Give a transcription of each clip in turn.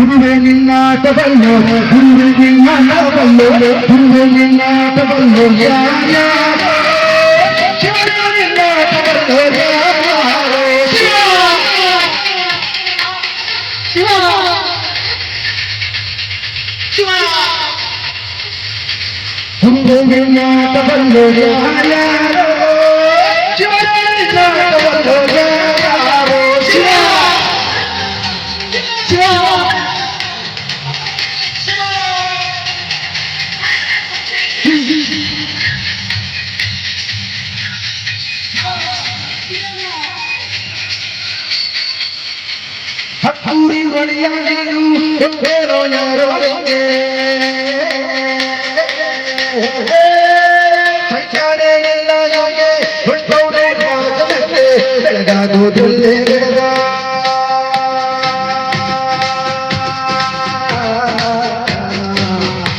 ಗುರುವೆ ನಿನ್ನಾಟ ಬಲ್ಲು ಗುರುವೆ ನಿನ್ನಾಟ ಬಲ್ಲು ಗುರುವೆ ನಿನ್ನಾಟ ಬಲ್ಲು ಯಾರ್ಯಾರೋ ಶಿವನೇ ನಿನ್ನಾಟ ಬಲ್ಲು ಯಾರ್ಯಾರೋ ಶಿವ ಶಿವ ಶಿವ ಗುರುವೆ ನಿನ್ನಾಟ ಬಲ್ಲು ಹಕ್ಕೂರಿ ಹೊಳೆಯಾಗಲು ಬೇರೋ ಯಾರೋ ಬೆಂಗೆ ಸಂಚಾರೆ ಎಲ್ಲ ಯೋಗೆ ಹುಟ್ಟೌಡೆ ಮಾತನಕ್ಕೆ ಬೆಳಗಾಗೋದಿಲ್ಲೇ ಬೆಳಗ.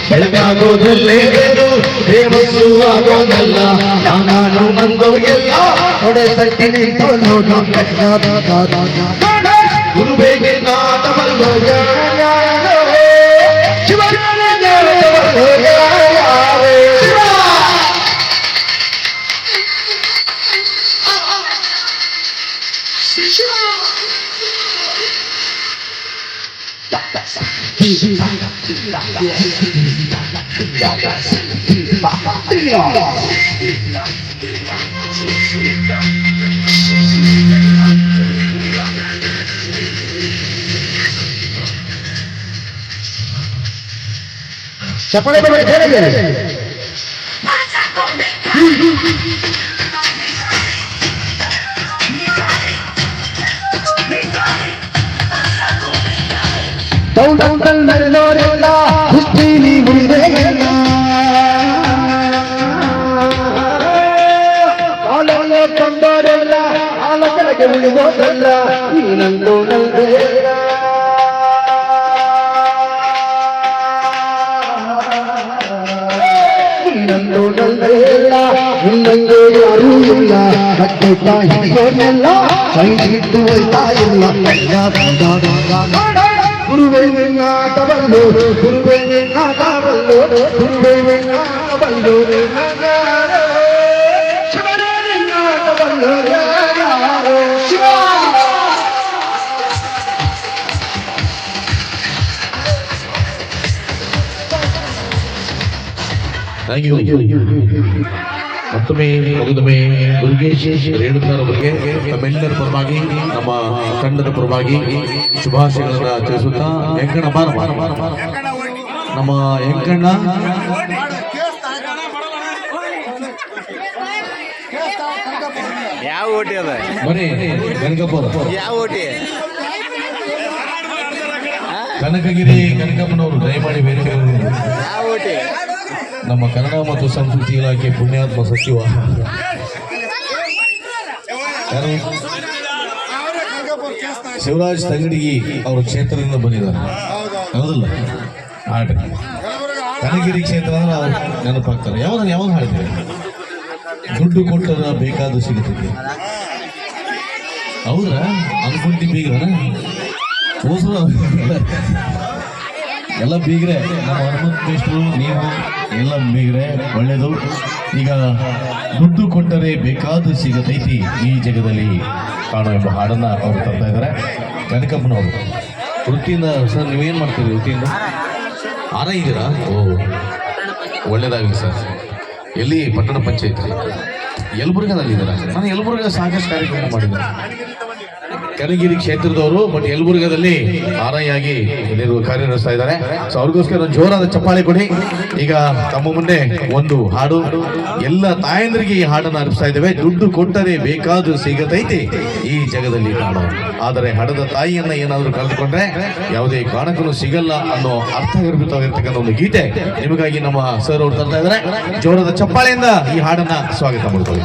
ಬೆಳಗಾಗೋದಿಲ್ಲೇ ಬೆಳೆದು ದೇವಸ್ಸು ಆಗೋದಲ್ಲ ನಾನು ಬಂದವರಿಗೆಲ್ಲ ಹೊಡೆ ತಟ್ಟಿ ನಿಂತು ನೋಡು குருபேகே நாதமல் பகவானே சிவஞான ஞானதமல் பகவானே சிவா சிவா Yeah. ದೌಡೌಡಲ್ ನಡೆದೋರೆಲ್ಲ ಹುಸ್ತೀನಿ ಮುಂದೆ ಆಲೋಲೆ ತಂದೋರೆಲ್ಲ ಆಲ ಕೆಳಗೆ ಉಳಿದೋದಲ್ಲ ನೀನಂದು ನಲ್ಬೇಡ ನೀನಂದು ನಲ್ಬೇಡ நந்தோடல் வேளா உள்ளங்கோடு அருளுள்ளா அத்தை தாய் பொன்னெல்லாம் சங்கீத்து வைத்தாயெல்லாம் குருவை வேணா தவல்லோ குருவை வேணா தவல்லோ குருவை வேணா தவல்லோ ಮತ್ತೊಮ್ಮೆ ಮಗದೊಮ್ಮೆ ದುರ್ಗೇಶ್ ತಮ್ಮೆಲ್ಲರ ಪರವಾಗಿ ನಮ್ಮ ತಂಡದ ಪರವಾಗಿ ಶುಭಾಶಯಗಳನ್ನ ತಿಳಿಸುತ್ತಾ ಹೆಂಗಣ್ಣ ಬಾರ ಬಾರ, ಬಾರ, ಬಾರ. ನಮ್ಮ ಹೆಂಗಣ್ಣ. ಯಾವ ಓಟಿ ಅದ? ಗಣಕಪ್ಪರ ಯಾವ ಓಟಿ? ಕನಕಗಿರಿ ಕನಕಪ್ಪನವರು ದಯಮಾಡಿ ಬೇರೆ. ಯಾವ ಓಟಿ? ನಮ್ಮ ಕನ್ನಡ ಮತ್ತು ಸಂಸ್ಕೃತಿ ಇಲಾಖೆ ಪುಣ್ಯಾತ್ಮ ಸಚಿವ. ಶಿವರಾಜ್ ತಂಗಡಿಗಿ ಅವರ ಕ್ಷೇತ್ರದಿಂದ ಬಂದಿದ್ದಾರೆ. ಹೌದಲ್ಲ? ಹಾಡ್ರಿ. ಕನಗಿರಿ ಕ್ಷೇತ್ರ ಅಂದ್ರೆ ಅವ್ರು ನೆನಪಾಗ್ತಾರೆ. ಯಾವಾಗ ಯಾವಾಗ ಹಾಡ್ತೀವಿ ದುಡ್ಡು ಕೊಟ್ಟರ ಬೇಕಾದ ಸಿಗುತ್ತೆ ಹೌದ್ರ? ಅನ್ಕೊಂಡಿ ಹೋಸ್ರು ಎಲ್ಲ ಬೀಗ್ರೆ, ನಮ್ಮ ಹನುಮಂತೇಶ್ವರು ನೀವು ಎಲ್ಲ ಬೀಗ್ರೆ, ಒಳ್ಳೆಯದು. ಈಗ ದುಡ್ಡು ಕೊಟ್ಟರೆ ಬೇಕಾದ ಸಿಗತೈತಿ ಈ ಜಗದಲ್ಲಿ. ಕಾಣೋ ಎಂಬ ಹಾಡನ್ನ ಅವರು ತರ್ತಾ ಇದ್ದಾರೆ. ಕನಕಪ್ಪನವರು ವೃತ್ತಿಯಿಂದ ಸರ್, ನೀವೇನು ಮಾಡ್ತೀರಿ ವೃತ್ತಿಯಿಂದ? ಆರ ಇದ್ದೀರಾ ಓ, ಒಳ್ಳೇದಾಗಲಿ ಸರ್. ಎಲ್ಲಿ? ಪಟ್ಟಣ ಪಂಚಾಯತ್ ಯಲಬುರ್ಗದಲ್ಲಿ ಇದ್ದೀರಾ ನಾನು ಯಲಬುರ್ಗ ಸಾಕಷ್ಟು ಕಾರ್ಯಕ್ರಮ ಮಾಡಿದ್ದೇನೆ. ಕನಗಿರಿ ಕ್ಷೇತ್ರದವರು ಬಟ್ ಯಲಬುರ್ಗದಲ್ಲಿ ಕಾರ್ಯ ಕಾರ್ಯನಿರ್ವಹಿಸ್ತಾ ಇದ್ದಾರೆ. ಸೊ ಅವ್ರಿಗೋಸ್ಕರ ಜೋರಾದ ಚಪ್ಪಾಳೆ ಕೊಡಿ. ಈಗ ತಮ್ಮ ಮುಂದೆ ಒಂದು ಹಾಡು. ಎಲ್ಲ ತಾಯಂದ್ರಿಗೆ ಈ ಹಾಡನ್ನು ಅರ್ಪಿಸ್ತಾ ಇದ್ದೇವೆ. ದುಡ್ಡು ಕೊಟ್ಟರೆ ಬೇಕಾದ್ರೂ ಸಿಗತೈತಿ ಈ ಜಗದಲ್ಲಿ ಕಾಣೋ ಆದರೆ ಹಡದ ತಾಯಿಯನ್ನ ಏನಾದರೂ ಕಳೆದುಕೊಂಡ್ರೆ ಯಾವುದೇ ಕಾರಣಕ್ಕೂ ಸಿಗಲ್ಲ ಅನ್ನೋ ಅರ್ಥಗರ್ಭಿತವಾಗಿರ್ತಕ್ಕಂಥ ಒಂದು ಗೀತೆ ನಿಮಗಾಗಿ ನಮ್ಮ ಸರ್ ಅವರು ತರ್ತಾ ಇದ್ದಾರೆ. ಜೋರದ ಚಪ್ಪಾಳೆಯಿಂದ ಈ ಹಾಡನ್ನ ಸ್ವಾಗತ ಮಾಡ್ಕೊಳ್ಳಿ.